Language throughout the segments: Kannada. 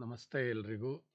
ನಮಸ್ತೆ ಎಲ್ರಿಗೂ.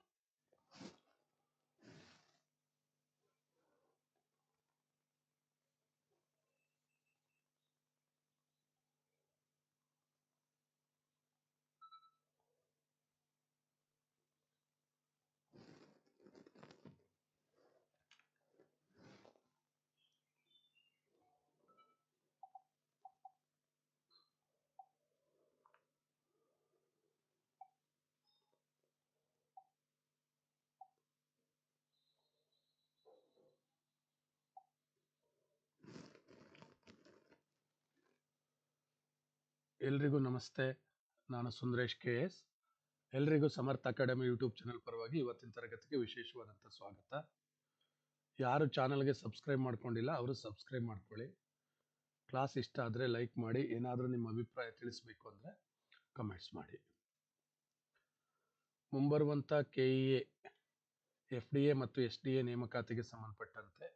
ಎಲ್ರಿಗೂ ನಮಸ್ತೆ. ನಾನು ಸುಂದರೇಶ್ ಕೆ ಎಸ್. ಎಲ್ರಿಗೂ ಸಮರ್ಥ ಅಕಾಡೆಮಿ ಯೂಟ್ಯೂಬ್ ಚಾನಲ್ ಪರವಾಗಿ ಇವತ್ತಿನ ತರಗತಿಗೆ ವಿಶೇಷವಾದಂಥ ಸ್ವಾಗತ. ಯಾರು ಚಾನಲ್ಗೆ ಸಬ್ಸ್ಕ್ರೈಬ್ ಮಾಡ್ಕೊಂಡಿಲ್ಲ, ಅವರು ಸಬ್ಸ್ಕ್ರೈಬ್ ಮಾಡ್ಕೊಳ್ಳಿ. ಕ್ಲಾಸ್ ಇಷ್ಟ ಆದರೆ ಲೈಕ್ ಮಾಡಿ, ಏನಾದರೂ ನಿಮ್ಮ ಅಭಿಪ್ರಾಯ ತಿಳಿಸ್ಬೇಕು ಅಂದರೆ ಕಮೆಂಟ್ಸ್ ಮಾಡಿ. ಮುಂಬರುವಂಥ K E A, F D A ಮತ್ತು ಎಸ್ ಡಿ ಎ ನೇಮಕಾತಿಗೆ ಸಂಬಂಧಪಟ್ಟಂತೆ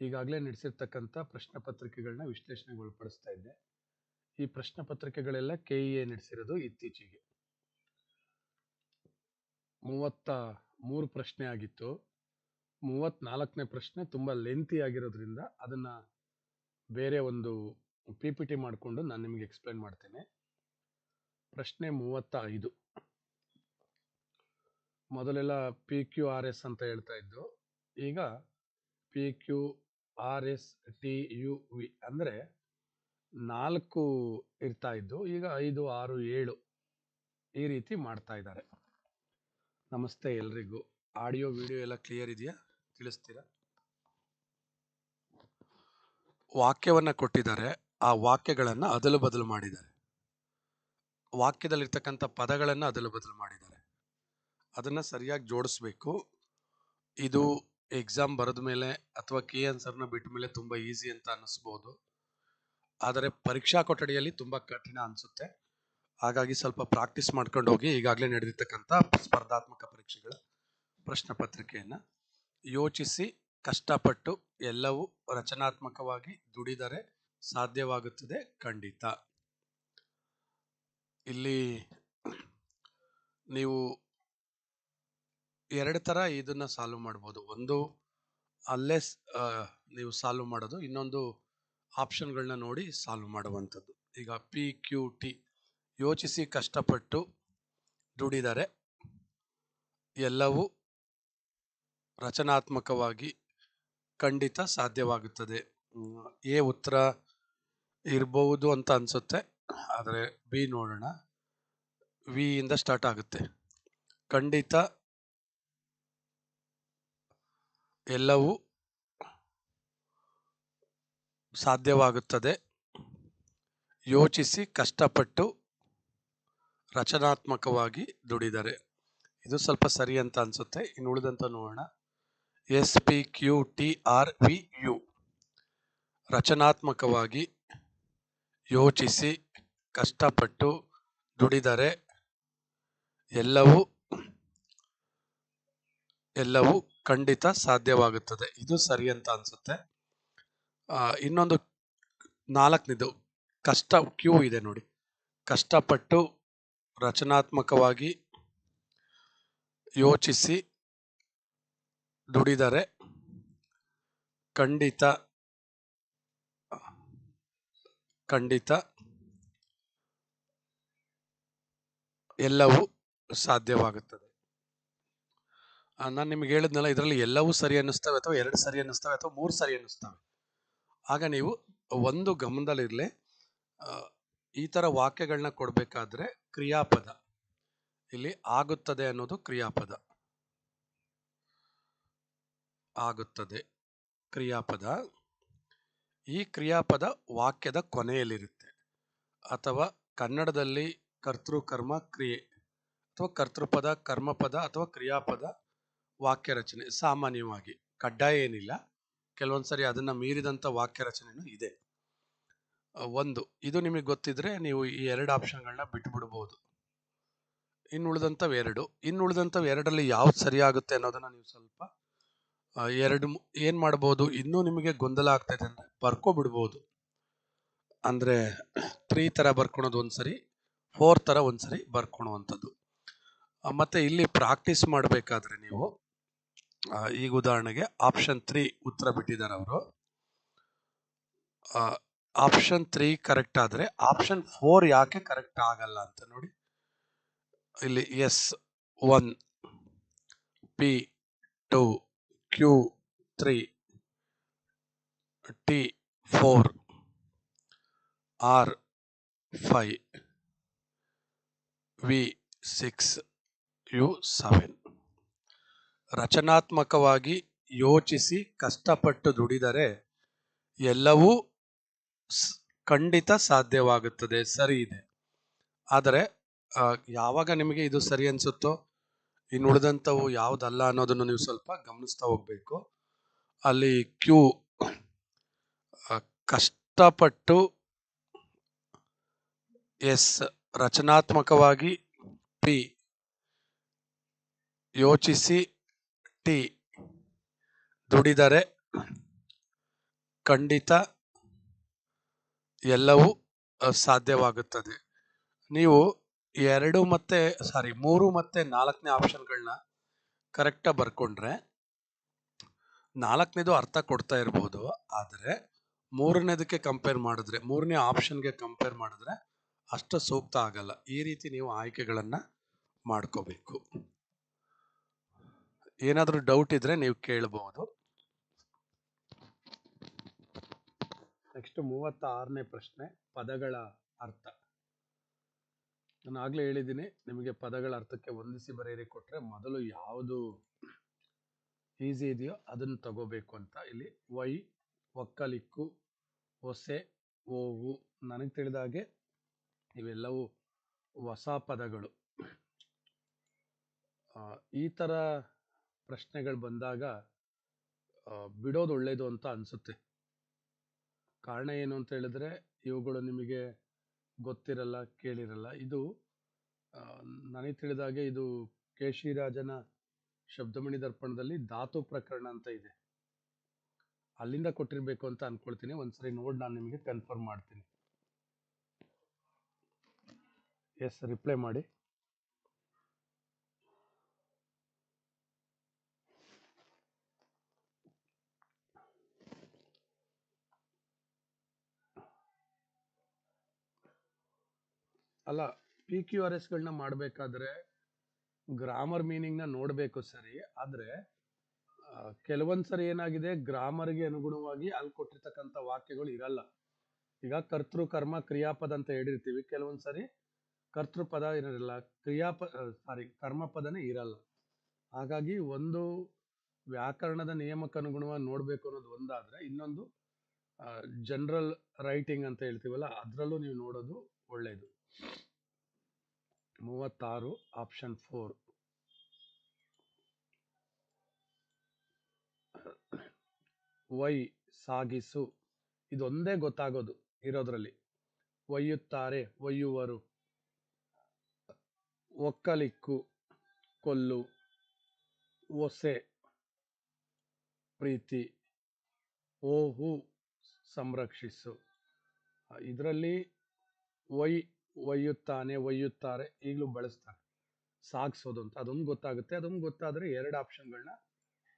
ಈಗಾಗಲೇ ನಡೆಸಿರ್ತಕ್ಕಂಥ ಪ್ರಶ್ನೆ ಪತ್ರಿಕೆಗಳನ್ನ ವಿಶ್ಲೇಷಣೆಗೊಳಪಡಿಸ್ತಾ ಇದ್ದೆ. ಈ ಪ್ರಶ್ನೆ ಪತ್ರಿಕೆಗಳೆಲ್ಲ ಕೆ ಇ ಎ ನಡೆಸಿರೋದು ಇತ್ತೀಚೆಗೆ. ಮೂವತ್ತ ಮೂರು ಪ್ರಶ್ನೆ ಆಗಿತ್ತು. ಮೂವತ್ನಾಲ್ಕನೇ ಪ್ರಶ್ನೆ ತುಂಬ ಲೆಂತಿ ಆಗಿರೋದ್ರಿಂದ ಅದನ್ನ ಬೇರೆ ಒಂದು ಪಿ ಪಿ ಟಿ ಮಾಡಿಕೊಂಡು ನಾನು ನಿಮಗೆ ಎಕ್ಸ್ಪ್ಲೇನ್ ಮಾಡ್ತೇನೆ. ಪ್ರಶ್ನೆ ಮೂವತ್ತ ಐದು ಮೊದಲೆಲ್ಲ ಪಿ ಕ್ಯೂ ಆರ್ ಎಸ್ ಅಂತ ಹೇಳ್ತಾ ಇದ್ದು, ಈಗ P Q R S T U V ಅಂದರೆ ನಾಲ್ಕು ಇರ್ತಾ ಇದ್ದು, ಈಗ ಐದು, ಆರು, ಏಳು ಈ ರೀತಿ ಮಾಡ್ತಾ ಇದ್ದಾರೆ. ನಮಸ್ತೆ ಎಲ್ರಿಗೂ. ಆಡಿಯೋ, ವಿಡಿಯೋ ಎಲ್ಲ ಕ್ಲಿಯರ್ ಇದೆಯಾ? ತಿಳಿಸ್ತೀರಾ? ವಾಕ್ಯವನ್ನು ಕೊಟ್ಟಿದ್ದಾರೆ. ಆ ವಾಕ್ಯಗಳನ್ನು ಅದಲು ಬದಲು ಮಾಡಿದ್ದಾರೆ. ವಾಕ್ಯದಲ್ಲಿರ್ತಕ್ಕಂಥ ಪದಗಳನ್ನು ಅದಲು ಬದಲು ಮಾಡಿದ್ದಾರೆ. ಅದನ್ನು ಸರಿಯಾಗಿ ಜೋಡಿಸ್ಬೇಕು. ಇದು ಎಕ್ಸಾಮ್ ಬರೆದ ಮೇಲೆ ಅಥವಾ ಕೆ ಆನ್ಸರ್ನ ಬಿಟ್ಟ ಮೇಲೆ ತುಂಬ ಈಸಿ ಅಂತ ಅನ್ನಿಸ್ಬೋದು. ಆದರೆ ಪರೀಕ್ಷಾ ಕೊಠಡಿಯಲ್ಲಿ ತುಂಬಾ ಕಠಿಣ ಅನಿಸುತ್ತೆ. ಹಾಗಾಗಿ ಸ್ವಲ್ಪ ಪ್ರಾಕ್ಟೀಸ್ ಮಾಡ್ಕೊಂಡು ಹೋಗಿ ಈಗಾಗಲೇ ನಡೆದಿರ್ತಕ್ಕಂಥ ಸ್ಪರ್ಧಾತ್ಮಕ ಪರೀಕ್ಷೆಗಳ ಪ್ರಶ್ನೆ ಪತ್ರಿಕೆಯನ್ನ ಯೋಚಿಸಿ, ಕಷ್ಟಪಟ್ಟು ಎಲ್ಲವೂ ರಚನಾತ್ಮಕವಾಗಿ ದುಡಿದರೆ ಸಾಧ್ಯವಾಗುತ್ತದೆ ಖಂಡಿತ. ಇಲ್ಲಿ ನೀವು ಎರಡು ತರ ಇದನ್ನ ಸಾಲ್ವ್ ಮಾಡ್ಬೋದು. ಒಂದು ಅಲ್ಲೇ ನೀವು ಸಾಲ್ವ್ ಮಾಡೋದು, ಇನ್ನೊಂದು ಆಪ್ಷನ್ಗಳನ್ನ ನೋಡಿ ಸಾಲ್ವ್ ಮಾಡುವಂಥದ್ದು. ಈಗ ಪಿ ಕ್ಯೂ ಟಿ ಯೋಚಿಸಿ ಕಷ್ಟಪಟ್ಟು ದುಡಿದರೆ ಎಲ್ಲವೂ ರಚನಾತ್ಮಕವಾಗಿ ಖಂಡಿತ ಸಾಧ್ಯವಾಗುತ್ತದೆ. ಎ ಉತ್ತರ ಇರಬಹುದು ಅಂತ ಅನ್ಸುತ್ತೆ. ಆದರೆ ಬಿ ನೋಡೋಣ. ವಿ ಇಂದ ಸ್ಟಾರ್ಟ್ ಆಗುತ್ತೆ. ಖಂಡಿತ ಎಲ್ಲವೂ ಸಾಧ್ಯವಾಗುತ್ತದೆ. ಯೋಚಿಸಿ ಕಷ್ಟಪಟ್ಟು ರಚನಾತ್ಮಕವಾಗಿ ದುಡಿದರೆ. ಇದು ಸ್ವಲ್ಪ ಸರಿ ಅಂತ ಅನ್ಸುತ್ತೆ. ಇನ್ನು ಉಳಿದಂತ ನೋಡೋಣ. S P Q T R V U. ರಚನಾತ್ಮಕವಾಗಿ ಯೋಚಿಸಿ ಕಷ್ಟಪಟ್ಟು ದುಡಿದರೆ ಎಲ್ಲವೂ ಎಲ್ಲವೂ ಖಂಡಿತ ಸಾಧ್ಯವಾಗುತ್ತದೆ. ಇದು ಸರಿ ಅಂತ ಅನ್ಸುತ್ತೆ. ಇನ್ನೊಂದು ನಾಲ್ಕನೇದು, ಕಷ್ಟ ಕ್ಯೂ ಇದೆ ನೋಡಿ. ಕಷ್ಟಪಟ್ಟು ರಚನಾತ್ಮಕವಾಗಿ ಯೋಚಿಸಿ ದುಡಿದರೆ ಖಂಡಿತ ಖಂಡಿತ ಎಲ್ಲವೂ ಸಾಧ್ಯವಾಗುತ್ತದೆ. ನಾನು ನಿಮ್ಗೆ ಹೇಳಿದ್ನಲ್ಲ, ಇದರಲ್ಲಿ ಎಲ್ಲವೂ ಸರಿ ಅನ್ನಿಸ್ತವೆ ಅಥವಾ ಎರಡು ಸರಿ ಅನ್ನಿಸ್ತವೆ ಅಥವಾ ಮೂರು ಸರಿ ಅನ್ನಿಸ್ತವೆ? ಆಗ ನೀವು ಒಂದು ಗಮನದಲ್ಲಿರಲಿ ಈ ತರ ವಾಕ್ಯಗಳನ್ನ ಕೊಡಬೇಕಾದ್ರೆ ಕ್ರಿಯಾಪದ. ಇಲ್ಲಿ ಆಗುತ್ತದೆ ಅನ್ನೋದು ಕ್ರಿಯಾಪದ. ಆಗುತ್ತದೆ ಕ್ರಿಯಾಪದ. ಈ ಕ್ರಿಯಾಪದ ವಾಕ್ಯದ ಕೊನೆಯಲ್ಲಿರುತ್ತೆ. ಅಥವಾ ಕನ್ನಡದಲ್ಲಿ ಕರ್ತೃ ಕರ್ಮ ಕ್ರಿಯೆ ಅಥವಾ ಕರ್ತೃಪದ ಕರ್ಮಪದ ಅಥವಾ ಕ್ರಿಯಾಪದ ವಾಕ್ಯ ರಚನೆ ಸಾಮಾನ್ಯವಾಗಿ. ಕಡ್ಡಾಯ ಏನಿಲ್ಲ. ಕೆಲವೊಂದ್ಸರಿ ಅದನ್ನ ಮೀರಿದಂತ ವಾಕ್ಯ ರಚನೆನೂ ಇದೆ. ಒಂದು, ಇದು ನಿಮಗೆ ಗೊತ್ತಿದ್ರೆ ನೀವು ಈ ಎರಡು ಆಪ್ಷನ್ಗಳನ್ನ ಬಿಟ್ಬಿಡ್ಬೋದು. ಇನ್ನು ಉಳಿದಂಥವು ಎರಡು. ಇನ್ನು ಉಳಿದಂಥವು ಎರಡರಲ್ಲಿ ಯಾವ್ದು ಸರಿಯಾಗುತ್ತೆ ಅನ್ನೋದನ್ನ ನೀವು ಸ್ವಲ್ಪ ಎರಡು ಏನ್ ಮಾಡ್ಬೋದು, ಇನ್ನೂ ನಿಮಗೆ ಗೊಂದಲ ಆಗ್ತೈತೆ ಅಂದರೆ ಬರ್ಕೊ ಬಿಡ್ಬೋದು ಅಂದ್ರೆ ತ್ರೀ ತರ ಬರ್ಕೊಳೋದು ಒಂದ್ಸರಿ ಫೋರ್ ತರ ಒಂದ್ಸರಿ ಬರ್ಕೊಳುವಂಥದ್ದು. ಮತ್ತು ಇಲ್ಲಿ ಪ್ರಾಕ್ಟೀಸ್ ಮಾಡಬೇಕಾದ್ರೆ ನೀವು ಈಗ ಉದಾಹರಣೆಗೆ ಆಪ್ಷನ್ ತ್ರೀ ಉತ್ತರ ಬಿಟ್ಟಿದ್ದಾರೆ ಅವರು. ಆಪ್ಷನ್ ತ್ರೀ ಕರೆಕ್ಟ್ ಆದರೆ ಆಪ್ಷನ್ ಫೋರ್ ಯಾಕೆ ಕರೆಕ್ಟ್ ಆಗಲ್ಲ ಅಂತ ನೋಡಿ. ಇಲ್ಲಿ S one P two Q three T four R five V six U seven ರಚನಾತ್ಮಕವಾಗಿ ಯೋಚಿಸಿ ಕಷ್ಟಪಟ್ಟು ದುಡಿದರೆ ಎಲ್ಲವೂ ಖಂಡಿತ ಸಾಧ್ಯವಾಗುತ್ತದೆ, ಸರಿ ಇದೆ. ಆದರೆ ಯಾವಾಗ ನಿಮಗೆ ಇದು ಸರಿ ಅನಿಸುತ್ತೋ, ಇನ್ನು ಉಳಿದಂಥವು ಯಾವುದಲ್ಲ ಅನ್ನೋದನ್ನು ನೀವು ಸ್ವಲ್ಪ ಗಮನಿಸ್ತಾ ಹೋಗ್ಬೇಕು. ಅಲ್ಲಿ ಕ್ಯೂ ಕಷ್ಟಪಟ್ಟು ಎಸ್, ರಚನಾತ್ಮಕವಾಗಿ ಪಿ, ಯೋಚಿಸಿ ಟಿ ದುಡಿದರೆ ಖಂಡಿತ ಎಲ್ಲವೂ ಸಾಧ್ಯವಾಗುತ್ತದೆ. ನೀವು ಎರಡು ಮತ್ತೆ, ಸಾರಿ, ಮೂರು ಮತ್ತೆ ನಾಲ್ಕನೇ ಆಪ್ಷನ್ಗಳನ್ನ ಕರೆಕ್ಟಾಗಿ ಬರ್ಕೊಂಡ್ರೆ ನಾಲ್ಕನೇದು ಅರ್ಥ ಕೊಡ್ತಾ ಇರಬಹುದು ಆದರೆ ಮೂರನೇದಕ್ಕೆ ಕಂಪೇರ್ ಮಾಡಿದ್ರೆ, ಮೂರನೇ ಆಪ್ಷನ್ಗೆ ಕಂಪೇರ್ ಮಾಡಿದ್ರೆ ಅಷ್ಟು ಸೂಕ್ತ ಆಗಲ್ಲ. ಈ ರೀತಿ ನೀವು ಆಯ್ಕೆಗಳನ್ನು ಮಾಡ್ಕೋಬೇಕು. ಏನಾದರೂ ಡೌಟ್ ಇದ್ರೆ ನೀವು ಕೇಳಬಹುದು. ನೆಕ್ಸ್ಟ್ ಮೂವತ್ತ ಆರನೇ ಪ್ರಶ್ನೆ, ಪದಗಳ ಅರ್ಥ. ನಾನು ಆಗ್ಲೇ ಹೇಳಿದ್ದೀನಿ, ನಿಮಗೆ ಪದಗಳ ಅರ್ಥಕ್ಕೆ ಹೊಂದಿಸಿ ಬರೆಯಿರಿ ಕೊಟ್ರೆ ಮೊದಲು ಯಾವುದು ಈಸಿ ಇದೆಯೋ ಅದನ್ನು ತಗೋಬೇಕು ಅಂತ. ಇಲ್ಲಿ ವೈ, ಒಕ್ಕಲಿಕ್ಕು ಹೊಸೆ ಓವು. ನನಗೆ ತಿಳಿದ ಹಾಗೆ ಇವೆಲ್ಲವೂ ಹೊಸ ಪದಗಳು. ಈ ಥರ ಪ್ರಶ್ನೆಗಳು ಬಂದಾಗ ಬಿಡೋದು ಒಳ್ಳೇದು ಅಂತ ಅನಿಸುತ್ತೆ. ಕಾರಣ ಏನು ಅಂತ ಹೇಳಿದ್ರೆ, ಇವುಗಳು ನಿಮಗೆ ಗೊತ್ತಿರಲ್ಲ, ಕೇಳಿರಲ್ಲ. ಇದು ನನಗೆ ತಿಳಿದ ಹಾಗೆ ಇದು ಕೇಶಿರಾಜನ ಶಬ್ದಮಣಿ ದರ್ಪಣದಲ್ಲಿ ಧಾತು ಪ್ರಕರಣ ಅಂತ ಇದೆ. ಅಲ್ಲಿಂದ ಕೊಟ್ಟಿರಬೇಕು ಅಂತ ಅನ್ಕೊಳ್ತೀನಿ. ಒಂದ್ಸರಿ ನೋಡಿ ನಾನು ನಿಮಗೆ ಕನ್ಫರ್ಮ್ ಮಾಡ್ತೀನಿ. ಎಸ್ ರಿಪ್ಲೈ ಮಾಡಿ. ಅಲ್ಲ ಪಿ ಕ್ಯೂ ಆರ್ ಎಸ್ಗಳನ್ನ ಮಾಡಬೇಕಾದ್ರೆ ಗ್ರಾಮರ್ ಮೀನಿಂಗ್ನ ನೋಡಬೇಕು ಸರಿ, ಆದರೆ ಕೆಲವೊಂದು ಸರಿ ಏನಾಗಿದೆ ಗ್ರಾಮರ್ಗೆ ಅನುಗುಣವಾಗಿ ಅಲ್ಲಿ ಕೊಟ್ಟಿರ್ತಕ್ಕಂಥ ವಾಕ್ಯಗಳು ಇರಲ್ಲ. ಈಗ ಕರ್ತೃ, ಕರ್ಮ, ಕ್ರಿಯಾಪದ ಅಂತ ಹೇಳಿರ್ತೀವಿ. ಕೆಲವೊಂದು ಸರಿ ಕರ್ತೃಪದ ಇರಲ್ಲ, ಕ್ರಿಯಾಪ ಸಾರಿ ಕರ್ಮಪದನೇ ಇರಲ್ಲ. ಹಾಗಾಗಿ ಒಂದು ವ್ಯಾಕರಣದ ನಿಯಮಕ್ಕೆ ಅನುಗುಣವಾಗಿ ನೋಡಬೇಕು ಅನ್ನೋದು ಒಂದಾದ್ರೆ, ಇನ್ನೊಂದು ಜನರಲ್ ರೈಟಿಂಗ್ ಅಂತ ಹೇಳ್ತೀವಲ್ಲ, ಅದರಲ್ಲೂ ನೀವು ನೋಡೋದು ಒಳ್ಳೆಯದು ಮೂವತ್ತಾರು ಆಪ್ಷನ್ ಫೋರ್ ವೈ ಸಾಗಿಸು. ಇದೊಂದೇ ಗೊತ್ತಾಗೋದು ಇರೋದ್ರಲ್ಲಿ. ಒಯ್ಯುತ್ತಾರೆ, ಒಯ್ಯುವರು. ಒಕ್ಕಲಿಕ್ಕು, ಕೊಲ್ಲು, ಒಸೆ, ಪ್ರೀತಿ, ಓಹು, ಸಂರಕ್ಷಿಸು. ಇದರಲ್ಲಿ ಒಯ್ ಒಯ್ಯುತ್ತಾನೆ, ಒಯ್ಯುತ್ತಾರೆ, ಈಗಲೂ ಬಳಸ್ತಾರೆ. ಸಾಗಿಸೋದು ಅಂತ. ಅದೊಂದು ಗೊತ್ತಾಗುತ್ತೆ. ಅದೊಂದು ಗೊತ್ತಾದರೆ ಎರಡು ಆಪ್ಷನ್ಗಳನ್ನ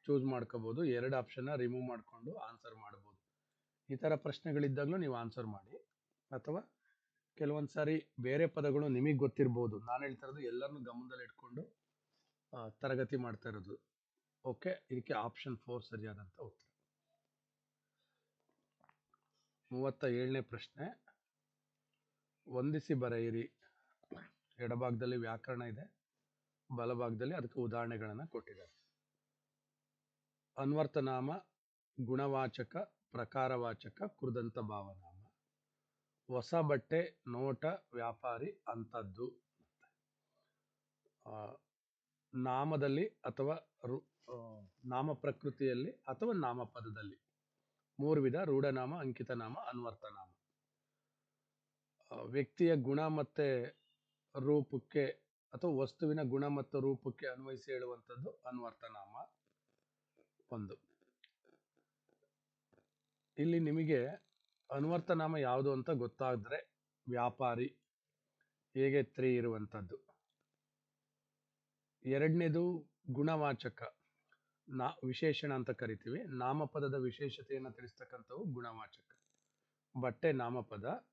ಚೂಸ್ ಮಾಡ್ಕೋಬೋದು. ಎರಡು ಆಪ್ಷನ್ನ ರಿಮೂವ್ ಮಾಡಿಕೊಂಡು ಆನ್ಸರ್ ಮಾಡ್ಬೋದು. ಈ ಥರ ಪ್ರಶ್ನೆಗಳಿದ್ದಾಗಲೂ ನೀವು ಆನ್ಸರ್ ಮಾಡಿ. ಅಥವಾ ಕೆಲವೊಂದು ಸಾರಿ ಬೇರೆ ಪದಗಳು ನಿಮಗೆ ಗೊತ್ತಿರ್ಬೋದು. ನಾನು ಹೇಳ್ತಾ ಇರೋದು ಎಲ್ಲರನ್ನೂ ಗಮನದಲ್ಲಿ ಇಟ್ಕೊಂಡು ತರಗತಿ ಮಾಡ್ತಾ ಇರೋದು. ಓಕೆ? ಇದಕ್ಕೆ ಆಪ್ಷನ್ ಫೋರ್ ಸರಿಯಾದಂಥ ಉತ್ತರ. ಮೂವತ್ತ ಏಳನೇ ಪ್ರಶ್ನೆ. ಹೊಂದಿಸಿ ಬರೆಯಿರಿ. ಎಡಭಾಗದಲ್ಲಿ ವ್ಯಾಕರಣ ಇದೆ. ಬಲಭಾಗದಲ್ಲಿ ಅದಕ್ಕೆ ಉದಾಹರಣೆಗಳನ್ನು ಕೊಟ್ಟಿದ್ದಾರೆ. ಅನ್ವರ್ಥನಾಮ ಗುಣವಾಚಕ ಪ್ರಕಾರವಾಚಕ ಕೃದಂತ ಭಾವನಾಮ. ಹೊಸ ಬಟ್ಟೆ ನೋಟ ವ್ಯಾಪಾರಿ ಅಂಥದ್ದು. ನಾಮದಲ್ಲಿ ಅಥವಾ ರು- ನಾಮ ಪ್ರಕೃತಿಯಲ್ಲಿ ಅಥವಾ ನಾಮಪದದಲ್ಲಿ. ಮೂರು ವಿಧ ರೂಢನಾಮ ಅಂಕಿತನಾಮ ಅನ್ವರ್ಥನಾಮ ಆ, ವ್ಯಕ್ತಿಯ ಗುಣ ಮತ್ತೆ ರೂಪಕ್ಕೆ ಅಥವಾ ವಸ್ತುವಿನ ಗುಣ ಮತ್ತು ರೂಪಕ್ಕೆ ಅನ್ವಯಿಸಿ ಹೇಳುವಂಥದ್ದು ಅನ್ವರ್ಥನಾಮ ಒಂದು. ಇಲ್ಲಿ ನಿಮಗೆ ಅನ್ವರ್ಥನಾಮ ಯಾವುದು ಅಂತ ಗೊತ್ತಾದರೆ ವ್ಯಾಪಾರಿ, ಹೇಗೆ ತ್ರೀ ಇರುವಂಥದ್ದು. ಎರಡನೇದು ಗುಣವಾಚಕ. ನಾ, ವಿಶೇಷಣ ಅಂತ ಕರಿತೀವಿ. ನಾಮಪದದ ವಿಶೇಷತೆಯನ್ನು ತಿಳಿಸ್ತಕ್ಕಂಥವು ಗುಣವಾಚಕ. ಬಟ್ಟೆ ನಾಮಪದ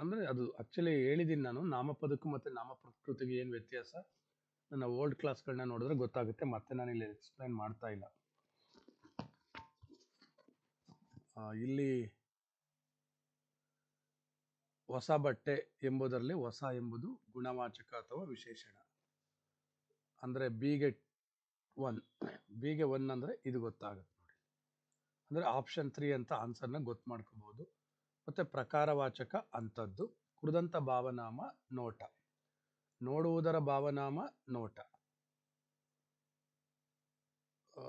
ಅಂದ್ರೆ ಅದು ಆಕ್ಚುಲಿ ಹೇಳಿದ್ದೀನಿ ನಾನು, ನಾಮಪದಕ್ಕೂ ಮತ್ತೆ ನಾಮಪ್ರಕೃತಿಗೆ ಏನು ವ್ಯತ್ಯಾಸ? ನನ್ನ ಓಲ್ಡ್ ಕ್ಲಾಸ್ಗಳನ್ನ ನೋಡಿದ್ರೆ ಗೊತ್ತಾಗುತ್ತೆ, ಮತ್ತೆ ನಾನು ಇಲ್ಲಿ ಎಕ್ಸ್ಪ್ಲೈನ್ ಮಾಡ್ತಾ ಇಲ್ಲ. ಇಲ್ಲಿ ಹೊಸ ಬಟ್ಟೆ ಎಂಬುದರಲ್ಲಿ ಹೊಸ ಎಂಬುದು ಗುಣವಾಚಕ ಅಥವಾ ವಿಶೇಷಣ. ಅಂದ್ರೆ ಬಿಗೆ ಒನ್ ಬಿಗೆ ಒನ್ ಅಂದ್ರೆ ಇದು ಗೊತ್ತಾಗುತ್ತೆ ನೋಡಿ. ಅಂದ್ರೆ ಆಪ್ಷನ್ ತ್ರೀ ಅಂತ ಆನ್ಸರ್ನ ಗೊತ್ತು ಮಾಡ್ಕೋಬಹುದು. ಮತ್ತೆ ಪ್ರಕಾರವಾಚಕ ಅಂಥದ್ದು. ಕೃದಂತ ಭಾವನಾಮ ನೋಟ. ನೋಡುವುದರ ಭಾವನಾಮ ನೋಟ.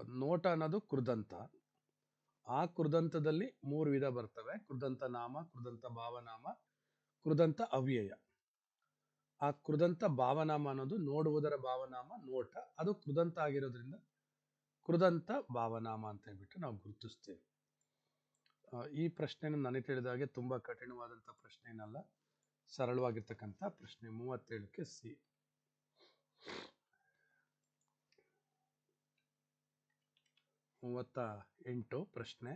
ನೋಟ ಅನ್ನೋದು ಕೃದಂತ. ಆ ಕೃದಂತದಲ್ಲಿ ಮೂರು ವಿಧ ಬರ್ತವೆ. ಕೃದಂತ ನಾಮ, ಕೃದಂತ ಭಾವನಾಮ, ಕೃದಂತ ಅವ್ಯಯ. ಆ ಕೃದಂತ ಭಾವನಾಮ ಅನ್ನೋದು ನೋಡುವುದರ ಭಾವನಾಮ ನೋಟ. ಅದು ಕೃದಂತ ಆಗಿರೋದ್ರಿಂದ ಕೃದಂತ ಭಾವನಾಮ ಅಂತ ಹೇಳ್ಬಿಟ್ಟು ನಾವು ಗುರುತಿಸ್ತೇವೆ. ಈ ಪ್ರಶ್ನೆನ ನನಗೆ ತಿಳಿದ ಹಾಗೆ ತುಂಬಾ ಕಠಿಣವಾದಂಥ ಪ್ರಶ್ನೆ ಏನಲ್ಲ ಸರಳವಾಗಿರ್ತಕ್ಕಂಥ ಪ್ರಶ್ನೆ ಮೂವತ್ತೇಳಕ್ಕೆ ಸಿ. ಮೂವತ್ತ ಎಂಟು ಪ್ರಶ್ನೆ.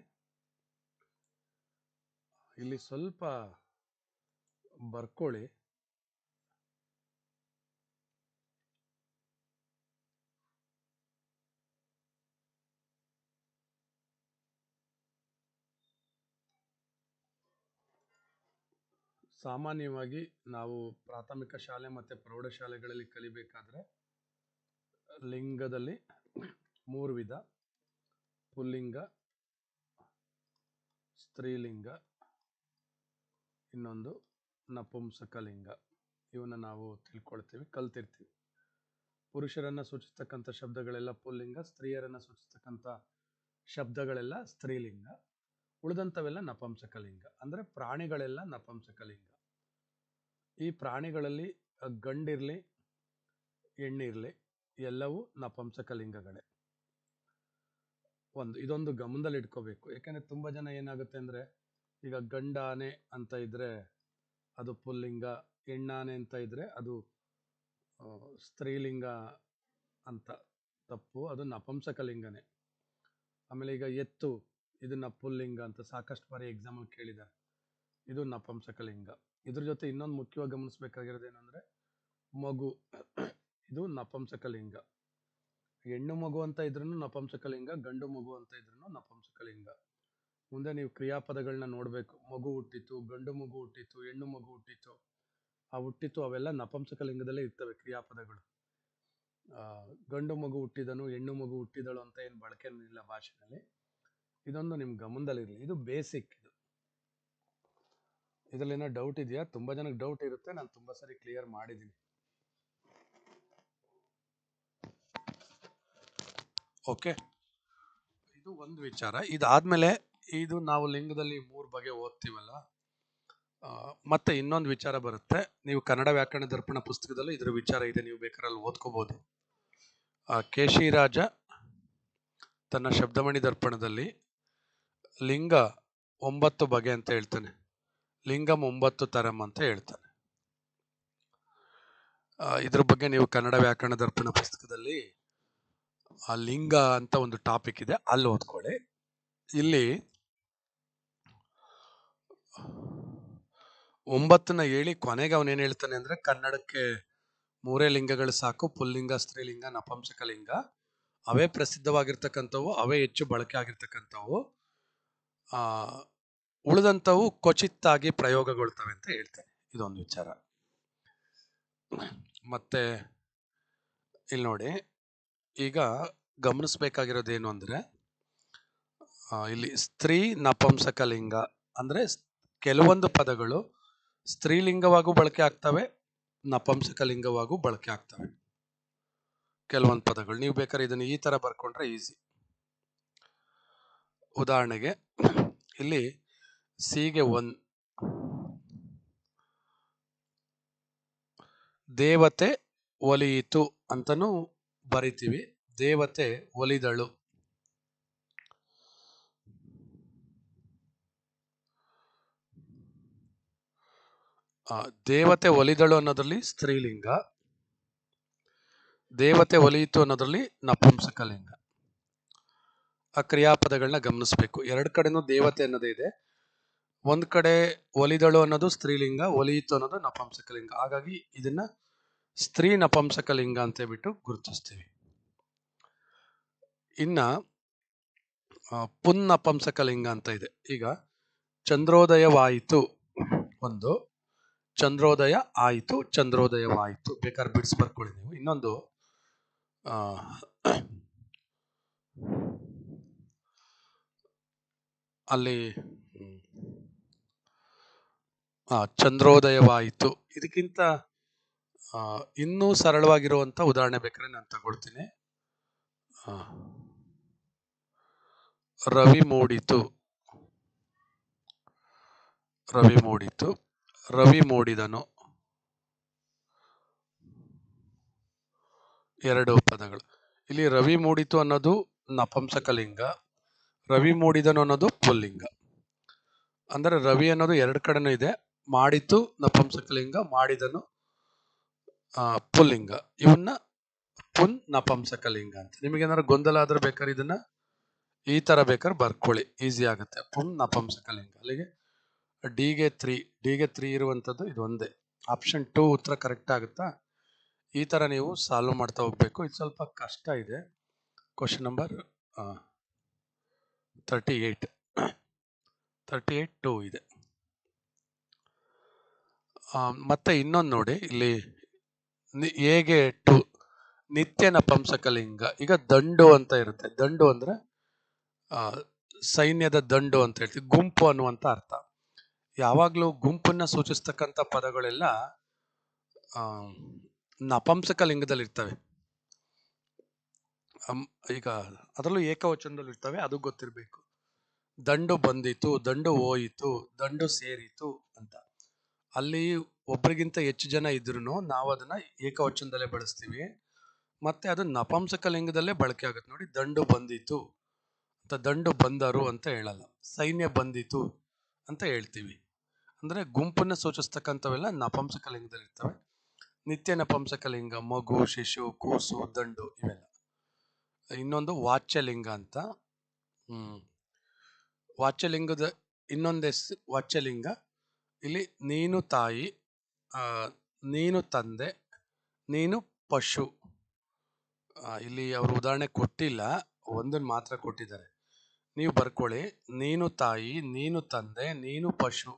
ಇಲ್ಲಿ ಸ್ವಲ್ಪ ಬರ್ಕೊಳ್ಳಿ. ಸಾಮಾನ್ಯವಾಗಿ ನಾವು ಪ್ರಾಥಮಿಕ ಶಾಲೆ ಮತ್ತು ಪ್ರೌಢಶಾಲೆಗಳಲ್ಲಿ ಕಲಿಬೇಕಾದ್ರೆ ಲಿಂಗದಲ್ಲಿ ಮೂರು ವಿಧ. ಪುಲ್ಲಿಂಗ, ಸ್ತ್ರೀಲಿಂಗ, ಇನ್ನೊಂದು ನಪುಂಸಕಲಿಂಗ. ಇವನ್ನ ನಾವು ತಿಳ್ಕೊಳ್ತೀವಿ, ಕಲ್ತಿರ್ತೀವಿ. ಪುರುಷರನ್ನ ಸೂಚಿಸ್ತಕ್ಕಂಥ ಶಬ್ದಗಳೆಲ್ಲ ಪುಲ್ಲಿಂಗ, ಸ್ತ್ರೀಯರನ್ನ ಸೂಚಿಸ್ತಕ್ಕಂಥ ಶಬ್ದಗಳೆಲ್ಲ ಸ್ತ್ರೀಲಿಂಗ. ಉಳಿದಂಥವೆಲ್ಲ ನಪಂಸಕಲಿಂಗ. ಅಂದ್ರೆ ಪ್ರಾಣಿಗಳೆಲ್ಲ ನಪಂಸಕಲಿಂಗ. ಈ ಪ್ರಾಣಿಗಳಲ್ಲಿ ಗಂಡಿರಲಿ, ಹೆಣ್ಣಿರ್ಲಿ ಎಲ್ಲವೂ ನಪಂಸಕಲಿಂಗಗಳೇ. ಒಂದು, ಇದೊಂದು ಗಮನದಲ್ಲಿ ಇಟ್ಕೋಬೇಕು. ಯಾಕಂದ್ರೆ ತುಂಬಾ ಜನ ಏನಾಗುತ್ತೆ ಅಂದ್ರೆ, ಈಗ ಗಂಡಾನೆ ಅಂತ ಇದ್ದರೆ ಅದು ಪುಲ್ಲಿಂಗ, ಹೆಣ್ಣಾನೆ ಅಂತ ಇದ್ದರೆ ಅದು ಸ್ತ್ರೀಲಿಂಗ ಅಂತ ತಪ್ಪು, ಅದು ನಪುಂಸಕಲಿಂಗನೇ. ಆಮೇಲೆ ಈಗ ಎತ್ತು ಇದು ಪುಲ್ಲಿಂಗ ಅಂತ ಸಾಕಷ್ಟು ಬಾರಿ ಎಕ್ಸಾಮಲ್ಲಿ ಕೇಳಿದ್ದಾರೆ. ಇದು ನಪಂಸಕಲಿಂಗ. ಇದ್ರ ಜೊತೆ ಇನ್ನೊಂದು ಮುಖ್ಯವಾಗಿ ಗಮನಿಸಬೇಕಾಗಿರೋದು ಏನಂದ್ರೆ, ಮಗು. ಇದು ನಪಂಸಕಲಿಂಗ ಹೆಣ್ಣು ಮಗು ಅಂತ ಇದ್ರೂ ನಪಂಸಕಲಿಂಗ ಗಂಡು ಮಗು ಅಂತ ಇದ್ರೂ ನಪಂಸಕಲಿಂಗ ಮುಂದೆ ನೀವು ಕ್ರಿಯಾಪದಗಳನ್ನ ನೋಡಬೇಕು. ಮಗು ಹುಟ್ಟಿತು ಗಂಡು ಮಗು ಹುಟ್ಟಿತು ಹೆಣ್ಣು ಮಗು ಹುಟ್ಟಿತು ಆ ಹುಟ್ಟಿತು ಅವೆಲ್ಲ ನಪಂಸಕಲಿಂಗದಲ್ಲೇ ಇರ್ತವೆ ಕ್ರಿಯಾಪದಗಳು. ಗಂಡು ಮಗು ಹುಟ್ಟಿದನು, ಹೆಣ್ಣು ಮಗು ಹುಟ್ಟಿದಳು ಅಂತ ಏನು ಬಳಕೆ ಇಲ್ಲ ಭಾಷೆನಲ್ಲಿ. ಇದೊಂದು ನಿಮ್ಮ ಗಮನದಲ್ಲಿರಲಿ. ಇದು ಬೇಸಿಕ್. ಇದರಲ್ಲಿ ಏನೋ ಡೌಟ್ ಇದೆಯಾ? ತುಂಬಾ ಜನಕ್ಕೆ ಡೌಟ್ ಇರುತ್ತೆ. ನಾನು ತುಂಬಾ ಸರಿ ಕ್ಲಿಯರ್ ಮಾಡಿದ್ದೀನಿ. ಓಕೆ ಇದು ಒಂದು ವಿಚಾರ. ಇದಾದ್ಮೇಲೆ ಇದು ನಾವು ಲಿಂಗದಲ್ಲಿ ಮೂರು ಬಗೆ ಓದ್ತೀವಲ್ಲ? ಮತ್ತೆ ಇನ್ನೊಂದು ವಿಚಾರ ಬರುತ್ತೆ. ನೀವು ಕನ್ನಡ ವ್ಯಾಕರಣ ದರ್ಪಣ ಪುಸ್ತಕದಲ್ಲೂ ಇದರ ವಿಚಾರ ಇದೆ. ನೀವು ಓದ್ಕೋಬಹುದು ಆ, ಕೇಶಿರಾಜ ತನ್ನ ಶಬ್ದಮಣಿ ದರ್ಪಣದಲ್ಲಿ ಲಿಂಗ ಒಂಬತ್ತು ಬಗೆ ಅಂತ ಹೇಳ್ತಾನೆ. ಲಿಂಗಂ ಒಂಬತ್ತು ತರಂ ಅಂತ ಹೇಳ್ತಾರೆ. ಇದ್ರ ಬಗ್ಗೆ ನೀವು ಕನ್ನಡ ವ್ಯಾಕರಣ ದರ್ಪಣ ಪುಸ್ತಕದಲ್ಲಿ ಆ ಲಿಂಗ ಅಂತ ಒಂದು ಟಾಪಿಕ್ ಇದೆ, ಅಲ್ಲಿ ಓದ್ಕೊಳ್ಳಿ. ಇಲ್ಲಿ ಒಂಬತ್ತನ್ನ ಹೇಳಿ ಕೊನೆಗೆ ಅವನೇನ್ ಹೇಳ್ತಾನೆ ಅಂದ್ರೆ ಕನ್ನಡಕ್ಕೆ ಮೂರೇ ಲಿಂಗಗಳು ಸಾಕು, ಪುಲ್ಲಿಂಗ, ಸ್ತ್ರೀಲಿಂಗ ನಪಂಸಕಲಿಂಗ ಅವೇ ಪ್ರಸಿದ್ಧವಾಗಿರ್ತಕ್ಕಂಥವು, ಅವೇ ಹೆಚ್ಚು ಬಳಕೆ ಆಗಿರ್ತಕ್ಕಂಥವು. ಉಳಿದಂಥವು ಕ್ವಚಿತ್ತಾಗಿ ಪ್ರಯೋಗಗೊಳ್ತವೆ ಅಂತ ಹೇಳ್ತೇನೆ. ಇದೊಂದು ವಿಚಾರ. ಮತ್ತೆ ಇಲ್ಲಿ ನೋಡಿ, ಈಗ ಗಮನಿಸ್ಬೇಕಾಗಿರೋದು ಏನು ಅಂದ್ರೆ ಇಲ್ಲಿ ಸ್ತ್ರೀ ನಪಂಸಕಲಿಂಗ ಅಂದ್ರೆ ಕೆಲವೊಂದು ಪದಗಳು ಸ್ತ್ರೀಲಿಂಗವಾಗೂ ಬಳಕೆ ಆಗ್ತವೆ, ನಪಂಸಕಲಿಂಗವಾಗೂ ಬಳಕೆ ಆಗ್ತವೆ. ಕೆಲವೊಂದು ಪದಗಳು. ನೀವು ಬೇಕಾದ್ರೆ ಇದನ್ನು ಈ ತರ ಬರ್ಕೊಂಡ್ರೆ ಈಸಿ. ಉದಾಹರಣೆಗೆ, ಇಲ್ಲಿ ಸಿಗೆ ಒನ್ ದೇವತೆ ಒಲಿಯಿತು ಅಂತನೂ ಬರಿತೀವಿ. ದೇವತೆ ಒಲಿದಳು. ದೇವತೆ ಒಲಿದಳು ಅನ್ನೋದ್ರಲ್ಲಿ ಸ್ತ್ರೀಲಿಂಗ. ದೇವತೆ ಒಲಿಯಿತು ಅನ್ನೋದ್ರಲ್ಲಿ ನಪುಂಸಕಲಿಂಗ. ಆ ಕ್ರಿಯಾಪದಗಳನ್ನ ಗಮನಿಸಬೇಕು. ಎರಡು ಕಡೆನೂ ದೇವತೆ ಅನ್ನೋದೇ ಇದೆ. ಒಂದ್ ಕಡೆ ಒಲಿದಳು ಅನ್ನೋದು ಸ್ತ್ರೀಲಿಂಗ, ಒಲಿಯಿತು ಅನ್ನೋದು ನಪಂಸಕಲಿಂಗ ಹಾಗಾಗಿ ಇದನ್ನ ಸ್ತ್ರೀ ನಪಂಸಕಲಿಂಗ ಅಂತ ಹೇಳ್ಬಿಟ್ಟು ಗುರುತಿಸ್ತೀವಿ. ಇನ್ನ ಪುನ್ನಪಂಸಕಲಿಂಗ ಪುನ್ ಅಂತ ಇದೆ. ಈಗ ಚಂದ್ರೋದಯವಾಯಿತು ಒಂದು, ಚಂದ್ರೋದಯ ಆಯಿತು ಚಂದ್ರೋದಯವಾಯಿತು ಬೇಕಾದ್ರೆ ಬಿಡ್ಸ್ ಬರ್ಕೊಳ್ಳಿ ನೀವು. ಇನ್ನೊಂದು ಅಲ್ಲಿ ಚಂದ್ರೋದಯವಾಯಿತು. ಇದಕ್ಕಿಂತ ಇನ್ನೂ ಸರಳವಾಗಿರುವಂತ ಉದಾಹರಣೆ ಬೇಕಾದ್ರೆ ನಾನು ತಗೊಳ್ತೀನಿ. ರವಿ ಮೂಡಿತು. ರವಿ ಮೂಡಿತು. ರವಿ ಮೂಡಿದನು. ಎರಡು ಪದಗಳು. ಇಲ್ಲಿ ರವಿ ಮೂಡಿತು ಅನ್ನೋದು ನಪಂಸಕಲಿಂಗ, ರವಿ ಮೂಡಿದನು ಅನ್ನೋದು ಪುಲ್ಲಿಂಗ. ಅಂದರೆ ರವಿ ಅನ್ನೋದು ಎರಡು ಕಡೆನೂ ಇದೆ. ಮಾಡಿತು ನಪಂಸಕಲಿಂಗ, ಮಾಡಿದನು ಪುಲ್ಲಿಂಗ. ಇವನ್ನ ಪುನ್ ನಪಂಸಕಲಿಂಗ ಅಂತ. ನಿಮಗೇನಾದ್ರು ಗೊಂದಲ ಆದ್ರೆ ಬೇಕಾದ್ರೆ ಇದನ್ನ, ಈ ತರ ಬೇಕಾದ್ರೆ ಬರ್ಕೊಳ್ಳಿ. ಈಸಿ ಆಗುತ್ತೆ. ಪುನ್ ನಪಂಸಕಲಿಂಗ. ಅಲ್ಲಿಗೆ ಡಿಗೆ ತ್ರೀ ಡಿಗೆ ತ್ರೀ ಇರುವಂಥದ್ದು ಇದೊಂದೇ. ಆಪ್ಷನ್ ಟೂ ಉತ್ತರ ಕರೆಕ್ಟ್ ಆಗುತ್ತಾ? ಈ ತರ ನೀವು ಸಾಲ್ವ್ ಮಾಡ್ತಾ ಹೋಗ್ಬೇಕು. ಇದು ಸ್ವಲ್ಪ ಕಷ್ಟ ಇದೆ. Question number thirty eight thirty eight two ಇದೆ. ಮತ್ತೆ ಇನ್ನೊಂದು ನೋಡಿ ಇಲ್ಲಿ ಹೇಗೆ ಟು ನಿತ್ಯ ನಪಂಸಕಲಿಂಗ ಈಗ ದಂಡು ಅಂತ ಇರುತ್ತೆ. ದಂಡು ಅಂದ್ರೆ ಸೈನ್ಯದ ದಂಡು ಅಂತ ಹೇಳ್ತೀವಿ ಗುಂಪು ಅನ್ನುವಂತ ಅರ್ಥ. ಯಾವಾಗಲೂ ಗುಂಪನ್ನ ಸೂಚಿಸ್ತಕ್ಕಂಥ ಪದಗಳೆಲ್ಲ ಆ, ನಪಂಸಕ ಲಿಂಗದಲ್ಲಿ ಇರ್ತವೆ ಅಮ್- ಈಗ ಅದರಲ್ಲೂ ಏಕವಚನದಲ್ಲಿ ಇರ್ತವೆ ಅದು ಗೊತ್ತಿರಬೇಕು. ದಂಡು ಬಂದಿತು ದಂಡು ಹೋಯಿತು ದಂಡು ಸೇರಿತು ಅಂತ. ಅಲ್ಲಿ ಒಬ್ರಿಗಿಂತ ಹೆಚ್ಚು ಜನ ಇದ್ರು ನಾವು ಅದನ್ನ ಏಕವಚನದಲ್ಲೇ ಬಳಸ್ತೀವಿ. ಮತ್ತೆ ಅದು ನಪಂಸಕ ಲಿಂಗದಲ್ಲೇ ಬಳಕೆ ಆಗುತ್ತೆ. ನೋಡಿ, ದಂಡು ಬಂದಿತು ಅಂತ, ದಂಡು ಬಂದರು ಅಂತ ಹೇಳಲ್ಲ. ಸೈನ್ಯ ಬಂದಿತು ಅಂತ ಹೇಳ್ತೀವಿ. ಅಂದ್ರೆ ಗುಂಪನ್ನ ಸೂಚಿಸ್ತಕ್ಕಂಥವೆಲ್ಲ ನಪಂಸಕ ಲಿಂಗದಲ್ಲಿ ಇರ್ತವೆ. ನಿತ್ಯ ನಪಂಸಕ ಲಿಂಗ, ಮಗು, ಶಿಶು, ಕೂಸು, ದಂಡು ಇವೆಲ್ಲ. ಇನ್ನೊಂದು ವಾಚ್ಯಲಿಂಗ ಅಂತ. ವಾಚ್ಯಲಿಂಗದ ಇನ್ನೊಂದು ಹೆಸರು ವಾಚ್ಯಲಿಂಗ. ಇಲ್ಲಿ ನೀನು ತಾಯಿ ನೀನು ತಂದೆ, ನೀನು ಪಶು. ಇಲ್ಲಿ ಅವರು ಉದಾಹರಣೆ ಕೊಟ್ಟಿಲ್ಲ, ಒಂದನ್ನು ಮಾತ್ರ ಕೊಟ್ಟಿದ್ದಾರೆ. ನೀವು ಬರ್ಕೊಳ್ಳಿ, ನೀನು ತಾಯಿ, ನೀನು ತಂದೆ, ನೀನು ಪಶು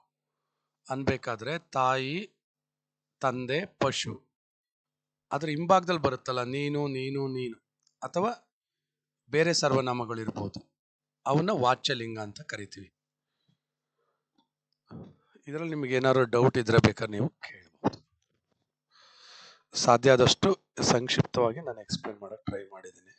ಅನ್ಬೇಕಾದ್ರೆ ತಾಯಿ, ತಂದೆ, ಪಶು. ಅದರ ಹಿಂಭಾಗದಲ್ಲಿ ಬರುತ್ತಲ್ಲ, ನೀನು ನೀನು ನೀನು. ಅಥವಾ ಬೇರೆ ಸರ್ವನಾಮಗಳಿರ್ಬೋದು. ಅವನ್ನ ವಾಚ್ಯಲಿಂಗ ಅಂತ ಕರಿತೀವಿ. ಇದರಲ್ಲಿ ನಿಮಗೆ ಏನಾದ್ರು ಡೌಟ್ ಇದ್ರೆ ಬೇಕಾದ್ರೆ ನೀವು ಕೇಳ್ಬೋದು ಸಾಧ್ಯ ಆದಷ್ಟು ಸಂಕ್ಷಿಪ್ತವಾಗಿ ನಾನು ಎಕ್ಸ್ಪ್ಲೇನ್ ಮಾಡೋಕೆ ಟ್ರೈ ಮಾಡಿದ್ದೀನಿ.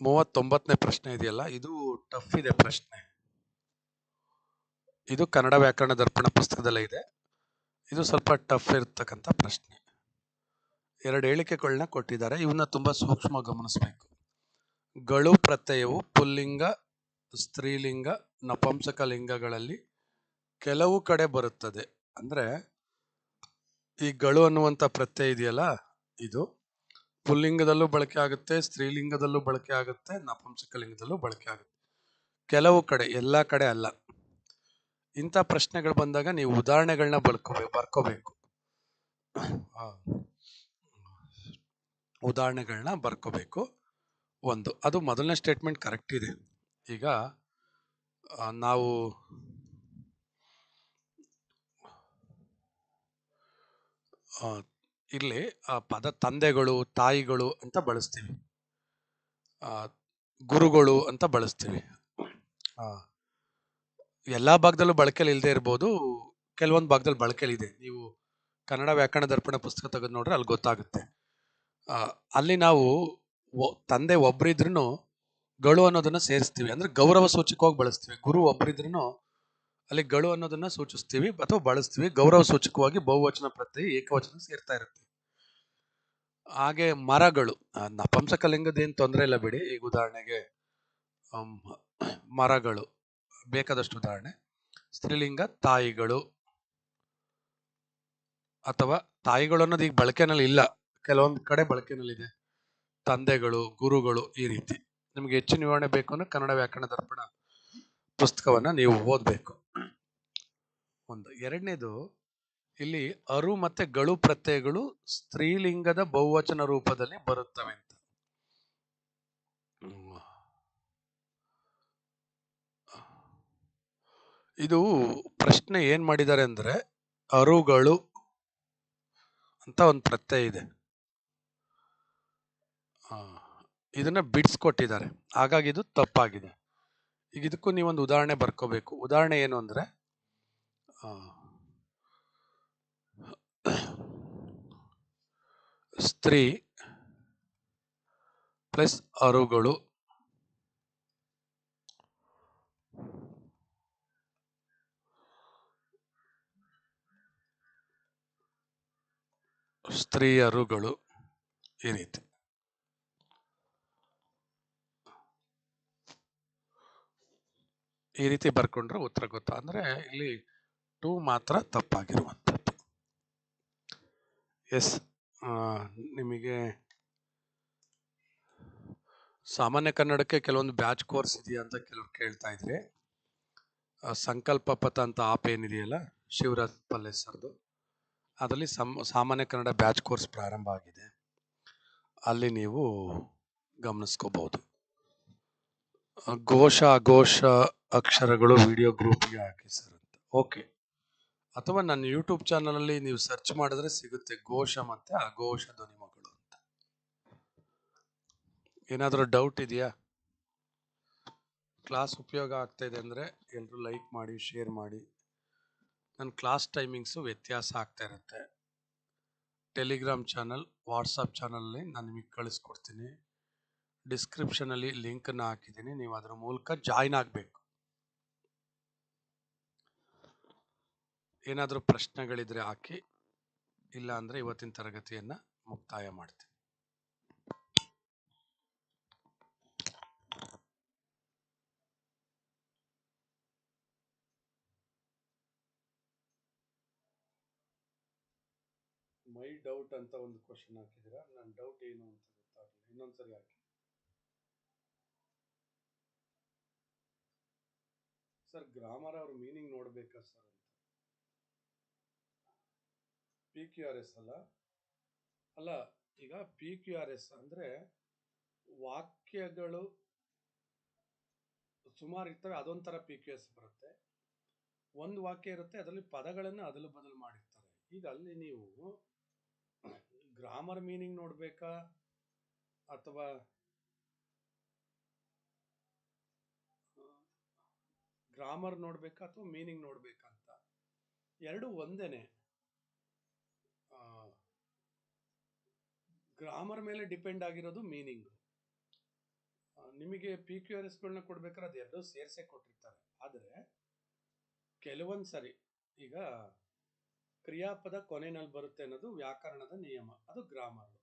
ಮೂವತ್ತೊಂಬತ್ತನೇ ಪ್ರಶ್ನೆ ಇದೆಯಲ್ಲ, ಇದು ಟಫ್ ಇದೆ ಪ್ರಶ್ನೆ. ಇದು ಕನ್ನಡ ವ್ಯಾಕರಣ ದರ್ಪಣ ಪುಸ್ತಕದಲ್ಲೇ ಇದೆ. ಇದು ಸ್ವಲ್ಪ ಟಫ್ ಇರ್ತಕ್ಕಂಥ ಪ್ರಶ್ನೆ. ಎರಡು ಹೇಳಿಕೆಗಳನ್ನ ಕೊಟ್ಟಿದ್ದಾರೆ. ಇವನ್ನ ತುಂಬಾ ಸೂಕ್ಷ್ಮ ಗಮನಿಸಬೇಕು. ಗಳು ಪ್ರತ್ಯಯವು ಪುಲ್ಲಿಂಗ, ಸ್ತ್ರೀಲಿಂಗ, ನಪಂಸಕ ಲಿಂಗಗಳಲ್ಲಿ ಕೆಲವು ಕಡೆ ಬರುತ್ತದೆ. ಅಂದ್ರೆ ಈ ಗಳು ಅನ್ನುವಂಥ ಪ್ರತ್ಯಯ ಇದೆಯಲ್ಲ, ಇದು ಪುಲ್ಲಿಂಗದಲ್ಲೂ ಬಳಕೆ ಆಗುತ್ತೆ, ಸ್ತ್ರೀಲಿಂಗದಲ್ಲೂ ಬಳಕೆ ಆಗುತ್ತೆ, ನಪುಂಸಕ ಲಿಂಗದಲ್ಲೂ ಬಳಕೆ ಆಗುತ್ತೆ. ಕೆಲವು ಕಡೆ, ಎಲ್ಲ ಕಡೆ ಅಲ್ಲ. ಇಂಥ ಪ್ರಶ್ನೆಗಳು ಬಂದಾಗ ನೀವು ಉದಾಹರಣೆಗಳನ್ನ ಬಳ್ಕೋಬೇಕು ಬರ್ಕೋಬೇಕು. ಉದಾಹರಣೆಗಳನ್ನ ಬರ್ಕೋಬೇಕು. ಒಂದು, ಅದು ಮೊದಲನೇ ಸ್ಟೇಟ್ಮೆಂಟ್ ಕರೆಕ್ಟ್ ಇದೆ. ಈಗ ನಾವು ಇಲ್ಲಿ ಪದ ತಂದೆಗಳು, ತಾಯಿಗಳು ಅಂತ ಬಳಸ್ತೀವಿ. ಗುರುಗಳು ಅಂತ ಬಳಸ್ತೀವಿ. ಎಲ್ಲ ಭಾಗದಲ್ಲೂ ಬಳಕೆಯಲ್ಲಿ ಇಲ್ಲದೆ ಇರ್ಬೋದು, ಕೆಲವೊಂದು ಭಾಗದಲ್ಲಿ ಬಳಕೆಯಲ್ಲಿ ಇದೆ. ನೀವು ಕನ್ನಡ ವ್ಯಾಕರಣ ದರ್ಪಣ ಪುಸ್ತಕ ತೆಗೆದು ನೋಡ್ರೆ ಅಲ್ಲಿ ಗೊತ್ತಾಗುತ್ತೆ. ಅಲ್ಲಿ ನಾವು ತಂದೆ ಒಬ್ರಿದ್ರೂ ಗಳು ಅನ್ನೋದನ್ನ ಸೇರಿಸ್ತೀವಿ. ಅಂದ್ರೆ ಗೌರವ ಸೂಚಕವಾಗಿ ಬಳಸ್ತೀವಿ. ಗುರು ಒಬ್ರಿದ್ರೂ ಅಲ್ಲಿ ಗಳು ಅನ್ನೋದನ್ನ ಸೂಚಿಸ್ತೀವಿ ಅಥವಾ ಬಳಸ್ತೀವಿ. ಗೌರವ ಸೂಚಕವಾಗಿ ಬಹುವಚನ ಪ್ರತ್ಯಯ ಏಕವಚನ ಸೇರ್ತಾ ಇರುತ್ತೆ. ಹಾಗೆ ಮರಗಳು ನಪಂಸಕ ನಪುಂಸಕಲಿಂಗದ ಏನು ತೊಂದರೆ ಇಲ್ಲ ಬಿಡಿ. ಈಗ ಉದಾಹರಣೆಗೆ ಮರಗಳು, ಬೇಕಾದಷ್ಟು ಉದಾಹರಣೆ. ಸ್ತ್ರೀಲಿಂಗ, ತಾಯಿಗಳು ಅಥವಾ ತಾಯಿಗಳು ಅನ್ನೋದು ಈಗ ಬಳಕೆನಲ್ಲಿ ಇಲ್ಲ. ಕೆಲವೊಂದು ಕಡೆ ಬಳಕೆನಲ್ಲಿದೆ. ತಂದೆಗಳು, ಗುರುಗಳು ಈ ರೀತಿ. ನಿಮ್ಗೆ ಹೆಚ್ಚಿನ ವಿವರಣೆ ಬೇಕು ಅಂದ್ರೆ ಕನ್ನಡ ವ್ಯಾಕರಣ ದರ್ಪಣ ಪುಸ್ತಕವನ್ನ ನೀವು ಓದಬೇಕು. ಒಂದು. ಎರಡನೇದು, ಇಲ್ಲಿ ಅರು ಮತ್ತೆ ಗಳು ಪ್ರತ್ಯಯಗಳು ಸ್ತ್ರೀಲಿಂಗದ ಬಹುವಚನ ರೂಪದಲ್ಲಿ ಬರುತ್ತವೆ ಅಂತ. ಇದು ಪ್ರಶ್ನೆ ಏನ್ ಮಾಡಿದ್ದಾರೆ ಅಂದ್ರೆ ಅರುಗಳು ಅಂತ ಒಂದು ಪ್ರತ್ಯಯ ಇದೆ ಆ, ಇದನ್ನ ಬಿಡಿಸ್ಕೊಟ್ಟಿದ್ದಾರೆ ಹಾಗಾಗಿ ಇದು ತಪ್ಪಾಗಿದೆ. ಈಗ ಇದಕ್ಕೂ ನೀವೊಂದು ಉದಾಹರಣೆ ಬರ್ಕೋಬೇಕು. ಉದಾಹರಣೆ ಏನು ಅಂದರೆ ಸ್ತ್ರೀ ಪ್ಲಸ್ ಅರುಗಳು ಸ್ತ್ರೀಯರುಗಳು ಈ ರೀತಿ. ಈ ರೀತಿ ಬರ್ಕೊಂಡ್ರೆ ಉತ್ತರ ಗೊತ್ತಾ? ಅಂದ್ರೆ ಇಲ್ಲಿ ಟೂ ಮಾತ್ರ ತಪ್ಪಾಗಿರುವಂಥದ್ದು. ಎಸ್ ನಿಮಗೆ ಸಾಮಾನ್ಯ ಕನ್ನಡಕ್ಕೆ ಕೆಲವೊಂದು ಬ್ಯಾಚ್ ಕೋರ್ಸ್ ಇದೆಯಾ ಅಂತ ಕೆಲವ್ರು ಕೇಳ್ತಾ ಇದ್ರಿ ಸಂಕಲ್ಪ ಪಥ ಅಂತ ಆಪ್ ಏನಿದೆಯಲ್ಲ, ಶಿವರಾಜ್ ಪಲ್ಲೆ ಸರ್ದು, ಅದರಲ್ಲಿ ಸಮ್ ಸಾಮಾನ್ಯ ಕನ್ನಡ ಬ್ಯಾಚ್ ಕೋರ್ಸ್ ಪ್ರಾರಂಭ ಆಗಿದೆ. ಅಲ್ಲಿ ನೀವು ಗಮನಿಸ್ಕೋಬಹುದು. ಘೋಷ ಅಘೋಷ ಅಕ್ಷರಗಳು ವಿಡಿಯೋ ಗ್ರೂಪ್ಗೆ ಹಾಕಿ ಸರ್ ಅಂತ. ಓಕೆ. ಅಥವಾ ನನ್ನ ಯೂಟ್ಯೂಬ್ ಚಾನಲಲ್ಲಿ ನೀವು ಸರ್ಚ್ ಮಾಡಿದ್ರೆ ಸಿಗುತ್ತೆ ಘೋಷ ಮತ್ತು ಅಘೋಷ ಧ್ವನಿಮಗಳು ಅಂತ. ಏನಾದರೂ ಡೌಟ್ ಇದೆಯಾ? ಕ್ಲಾಸ್ ಉಪಯೋಗ ಆಗ್ತಾ ಇದೆ ಅಂದರೆ ಎಲ್ಲರೂ ಲೈಕ್ ಮಾಡಿ, ಶೇರ್ ಮಾಡಿ. ನನ್ನ ಕ್ಲಾಸ್ ಟೈಮಿಂಗ್ಸು ವ್ಯತ್ಯಾಸ ಆಗ್ತಾ ಇರುತ್ತೆ. ಟೆಲಿಗ್ರಾಮ್ ಚಾನಲ್, ವಾಟ್ಸಪ್ ಚಾನಲಲ್ಲಿ ನಾನು ನಿಮಗೆ ಕಳಿಸ್ಕೊಡ್ತೀನಿ. ಡಿಸ್ಕ್ರಿಪ್ಷನಲ್ಲಿ ಲಿಂಕನ್ನು ಹಾಕಿದ್ದೀನಿ. ನೀವು ಅದರ ಮೂಲಕ ಜಾಯ್ನ್ ಆಗಬೇಕು. ಏನಾದರೂ ಪ್ರಶ್ನೆಗಳಿದ್ರೆ ಹಾಕಿ, ಇಲ್ಲ ಅಂದರೆ ಇವತ್ತಿನ ತರಗತಿಯನ್ನು ಮುಕ್ತಾಯ ಮಾಡ್ತೀನಿ. ಮೈ ಡೌಟ್ ಅಂತ ಒಂದು ಕ್ವಶನ್ ಹಾಕಿದ್ದೀರಾ? ನನ್ನ ಡೌಟ್ ಏನು ಅಂತ ಗೊತ್ತಾಗಲಿಲ್ಲ. ಇನ್ನೊಂದ್ಸರಿ ಹಾಕಿ. ಸರ್, ಗ್ರಾಮರ್ ಅವ್ರ meaning ನೋಡ್ಬೇಕಾ sir P Q R S ಅಲ್ಲ? ಅಲ್ಲ, ಈಗ ಪಿ ಕ್ಯೂ ಆರ್ ಎಸ್ ಅಂದ್ರೆ ವಾಕ್ಯಗಳು ಸುಮಾರು ಇರ್ತವೆ, ಅದೊಂಥರ ಪಿ ಕ್ಯೂ ಎಸ್ ಬರುತ್ತೆ. ಒಂದು ವಾಕ್ಯ ಇರುತ್ತೆ, ಅದರಲ್ಲಿ ಪದಗಳನ್ನು ಅದಲು ಬದಲು ಮಾಡಿರ್ತಾರೆ. ಈಗ ಅಲ್ಲಿ ನೀವು ಗ್ರಾಮರ್ ಮೀನಿಂಗ್ ನೋಡ್ಬೇಕಾ? ಅಥವಾ ಗ್ರಾಮರ್ ನೋಡ್ಬೇಕಾ ಅಥವಾ ಮೀನಿಂಗ್ ನೋಡಬೇಕಂತ ಎರಡು ಒಂದೇನೆ. ಗ್ರಾಮರ್ ಮೇಲೆ ಡಿಪೆಂಡ್ ಆಗಿರೋದು ಮೀನಿಂಗ್ ನಿಮಗೆ ಪಿ ಕ್ಯೂ ಆರ್ ಎಸ್ಗಳನ್ನ ಕೊಡ್ಬೇಕಾದ್ರೆ ಅದು ಎರಡೂ ಸೇರ್ಸೇ ಕೊಟ್ಟಿರ್ತಾರೆ. ಆದರೆ, ಕೆಲವೊಂದು ಸರಿ ಈಗ ಕ್ರಿಯಾಪದ ಕೊನೆಯಲ್ಲಿ ಬರುತ್ತೆ ಅನ್ನೋದು ವ್ಯಾಕರಣದ ನಿಯಮ. ಅದು ಗ್ರಾಮರ್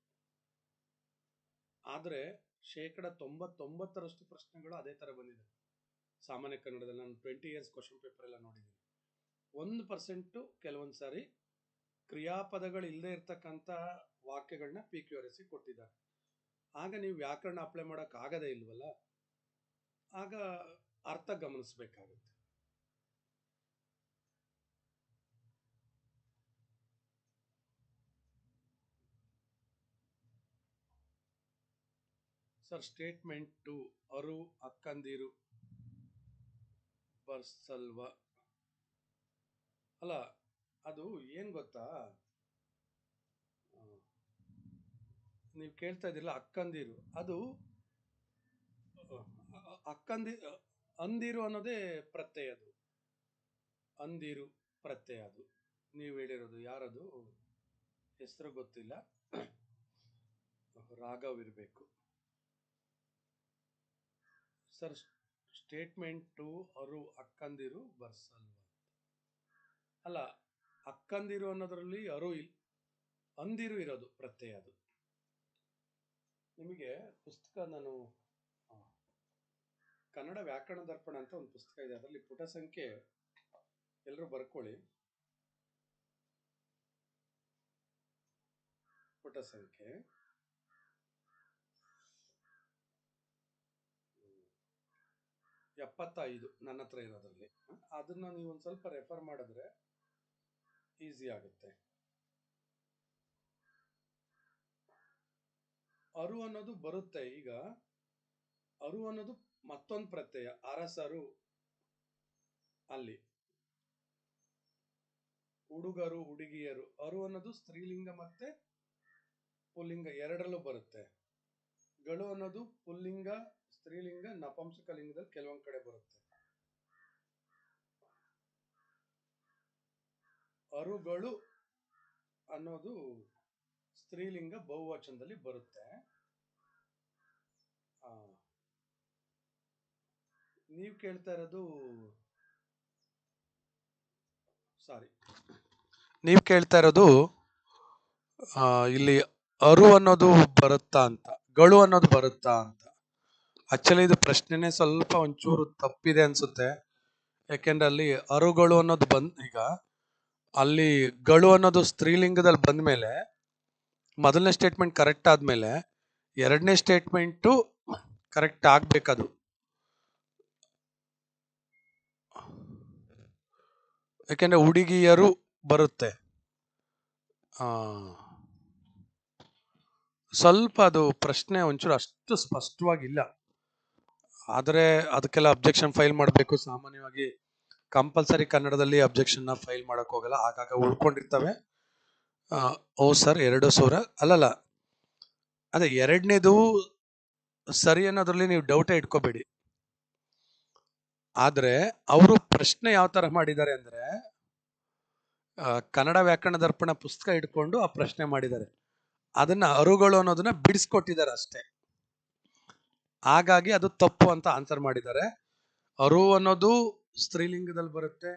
ಆದರೆ ಶೇಕಡ ತೊಂಬತ್ತೊಂಬತ್ತರಷ್ಟು ಪ್ರಶ್ನೆಗಳು ಅದೇ ತರ ಬಂದಿದೆ. ಸಾಮಾನ್ಯ ಕನ್ನಡದಲ್ಲಿ ನಾನು ಟ್ವೆಂಟಿ ಇಯರ್ಸ್ ಕ್ವಶನ್ ಪೇಪರ್ ಎಲ್ಲ ನೋಡಿದ್ದೀನಿ. ಒಂದು ಪರ್ಸೆಂಟು ಕೆಲವೊಂದು ಸಾರಿ ಕ್ರಿಯಾಪದಗಳು ಇಲ್ಲದೆ ಇರ್ತಕ್ಕಂಥ ವಾಕ್ಯಗಳನ್ನ ಪಿ ಕ್ಯೂ ಆರ್ ಕೊಟ್ಟಿದ್ದಾರೆ. ಆಗ ನೀವು ವ್ಯಾಕರಣ ಅಪ್ಲೈ ಮಾಡೋಕೆ ಆಗದೇ ಇಲ್ವಲ್ಲ? ಆಗ ಅರ್ಥ ಗಮನಿಸಬೇಕಾಗುತ್ತೆ. ಸರ್ ಸ್ಟೇಟ್ಮೆಂಟ್ ಟು ಅರು, ಅಕ್ಕಂದಿರು ಬರ್ಸಲ್ವ? ಅಲ್ಲ, ಅದು ಏನು ಗೊತ್ತಾ? ನೀವು ಕೇಳ್ತಾ ಇದ್ದಿಲ್ಲ ಅಕ್ಕಂದಿರು. ಅದು, ಅಕ್ಕಂದಿ, ಅಂದಿರು ಅನ್ನೋದೇ ಪ್ರತ್ಯಯ ಅದು. ಅಂದಿರು ಪ್ರತ್ಯಯ ಅದು. ನೀವು ಹೇಳಿರೋದು ಯಾರದು? ಹೆಸರು ಗೊತ್ತಿಲ್ಲ. ರಾಘವ್ ಇರಬೇಕು. ಸರ್ ಸ್ಟೇಟ್ಮೆಂಟ್ ಅವರು ಅಕ್ಕಂದಿರು ಬರ್ಸಲ್ವ ಅಲ್ಲ, ಅಕ್ಕಂದಿರು ಅನ್ನೋದರಲ್ಲಿ ಅರು ಇಲ್, ಅಂದಿರು ಇರೋದು ಪ್ರತ್ಯಯ ಅದು. ನಿಮಗೆ ಪುಸ್ತಕ ನಾನು ಕನ್ನಡ ವ್ಯಾಕರಣ ದರ್ಪಣ ಅಂತ ಒಂದು ಪುಸ್ತಕ ಇದೆ. ಅದರಲ್ಲಿ ಪುಟ ಸಂಖ್ಯೆ ಎಲ್ಲರೂ ಬರ್ಕೊಳ್ಳಿ. ಪುಟ ಸಂಖ್ಯೆ. ಎಪ್ಪತ್ತೈದು ನನ್ನ ಹತ್ರ ಇರೋದ್ರಲ್ಲಿ. ಅದನ್ನು ನೀವು ಒಂದು ಸ್ವಲ್ಪ ರೆಫರ್ ಮಾಡಿದ್ರೆ ಈಸಿ ಆಗುತ್ತೆ. ಅರು ಅನ್ನೋದು ಬರುತ್ತೆ ಈಗ. ಅರು ಅನ್ನೋದು ಮತ್ತೊಂದು ಪ್ರತ್ಯಯ, ಅರಸರು ಅಲ್ಲಿ. ಹುಡುಗರು, ಹುಡುಗಿಯರು, ಅರು ಅನ್ನೋದು ಸ್ತ್ರೀಲಿಂಗ ಮತ್ತೆ ಪುಲ್ಲಿಂಗ ಎರಡರಲ್ಲೂ ಬರುತ್ತೆ. ಗಳು ಅನ್ನೋದು ಪುಲ್ಲಿಂಗ ಸ್ತ್ರೀಲಿಂಗ, ನಪಂಸಕ ಲಿಂಗದಲ್ಲಿ ಕೆಲವೊಂದು ಕಡೆ ಬರುತ್ತೆ. ಅರುಗಳು ಅನ್ನೋದು ಸ್ತ್ರೀಲಿಂಗ ಬಹುವಚನದಲ್ಲಿ ಬರುತ್ತೆ. ನೀವು ಕೇಳ್ತಾ ಇರೋದು ಸಾರಿ. ನೀವು ಕೇಳ್ತಾ ಇರೋದು ಇಲ್ಲಿ ಅರು ಅನ್ನೋದು ಬರುತ್ತಾ ಅಂತ, ಗಳು ಅನ್ನೋದು ಬರುತ್ತಾ ಅಂತ. ಆಕ್ಚುಲಿ ಇದು ಪ್ರಶ್ನೆನೇ ಸ್ವಲ್ಪ ಒಂಚೂರು ತಪ್ಪಿದೆ ಅನ್ಸುತ್ತೆ. ಯಾಕೆಂದ್ರೆ ಅಲ್ಲಿ ಅರುಗಳು ಅನ್ನೋದು ಬಂದ್, ಈಗ ಅಲ್ಲಿ ಗಳು ಅನ್ನೋದು ಸ್ತ್ರೀಲಿಂಗದಲ್ಲಿ ಬಂದ ಮೇಲೆ, ಮೊದಲನೇ ಸ್ಟೇಟ್ಮೆಂಟ್ ಕರೆಕ್ಟ್ ಆದ್ಮೇಲೆ ಎರಡನೇ ಸ್ಟೇಟ್ಮೆಂಟು ಕರೆಕ್ಟ್ ಆಗ್ಬೇಕದು. ಯಾಕೆಂದ್ರೆ ಹುಡುಗಿಯರು ಬರುತ್ತೆ. ಸ್ವಲ್ಪ ಅದು ಪ್ರಶ್ನೆ ಒಂಚೂರು ಅಷ್ಟು ಸ್ಪಷ್ಟವಾಗಿಲ್ಲ. ಆದರೆ ಅದಕ್ಕೆಲ್ಲ ಅಬ್ಜೆಕ್ಷನ್ ಫೈಲ್ ಮಾಡಬೇಕು. ಸಾಮಾನ್ಯವಾಗಿ ಕಂಪಲ್ಸರಿ ಕನ್ನಡದಲ್ಲಿ ಅಬ್ಜೆಕ್ಷನ್ನ ಫೈಲ್ ಮಾಡಕ್ ಹೋಗಲ್ಲ. ಆಗಾಗ ಉಳ್ಕೊಂಡಿರ್ತವೆ. ಓ ಸರ್, ಎರಡು ಸೂರ, ಅಲ್ಲಲ್ಲ. ಅದೇ ಎರಡನೇದು ಸರಿ ಅನ್ನೋದ್ರಲ್ಲಿ ನೀವು ಡೌಟೇ ಇಟ್ಕೋಬೇಡಿ. ಆದರೆ ಅವರು ಪ್ರಶ್ನೆ ಯಾವ ತರ ಮಾಡಿದ್ದಾರೆ ಅಂದ್ರೆ ಕನ್ನಡ ವ್ಯಾಕರಣ ದರ್ಪಣ ಪುಸ್ತಕ ಇಟ್ಕೊಂಡು ಆ ಪ್ರಶ್ನೆ ಮಾಡಿದ್ದಾರೆ. ಅದನ್ನ ಅರುಗಳು ಅನ್ನೋದನ್ನ ಬಿಡಿಸ್ಕೊಟ್ಟಿದ್ದಾರೆ ಅಷ್ಟೇ. ಹಾಗಾಗಿ ಅದು ತಪ್ಪು ಅಂತ ಆನ್ಸರ್ ಮಾಡಿದ್ದಾರೆ. ಅರು ಅನ್ನೋದು ಸ್ತ್ರೀಲಿಂಗದಲ್ಲಿ ಬರುತ್ತೆ,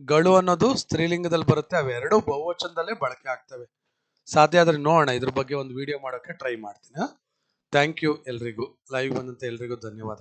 ಗಳು ಅನ್ನೋದು ಸ್ತ್ರೀಲಿಂಗದಲ್ಲಿ ಬರುತ್ತೆ, ಅವೆರಡು ಬಹುವಚನದಲ್ಲೇ ಬಳಕೆ ಆಗ್ತವೆ. ಸಾಧ್ಯ ಆದ್ರೆ ನೋಡೋಣ, ಇದ್ರ ಬಗ್ಗೆ ಒಂದು ವಿಡಿಯೋ ಮಾಡೋಕೆ ಟ್ರೈ ಮಾಡ್ತೀನಿ ಥ್ಯಾಂಕ್ ಯು ಎಲ್ರಿಗೂ ಲೈವ್ ಬಂದಂತ ಎಲ್ರಿಗೂ ಧನ್ಯವಾದ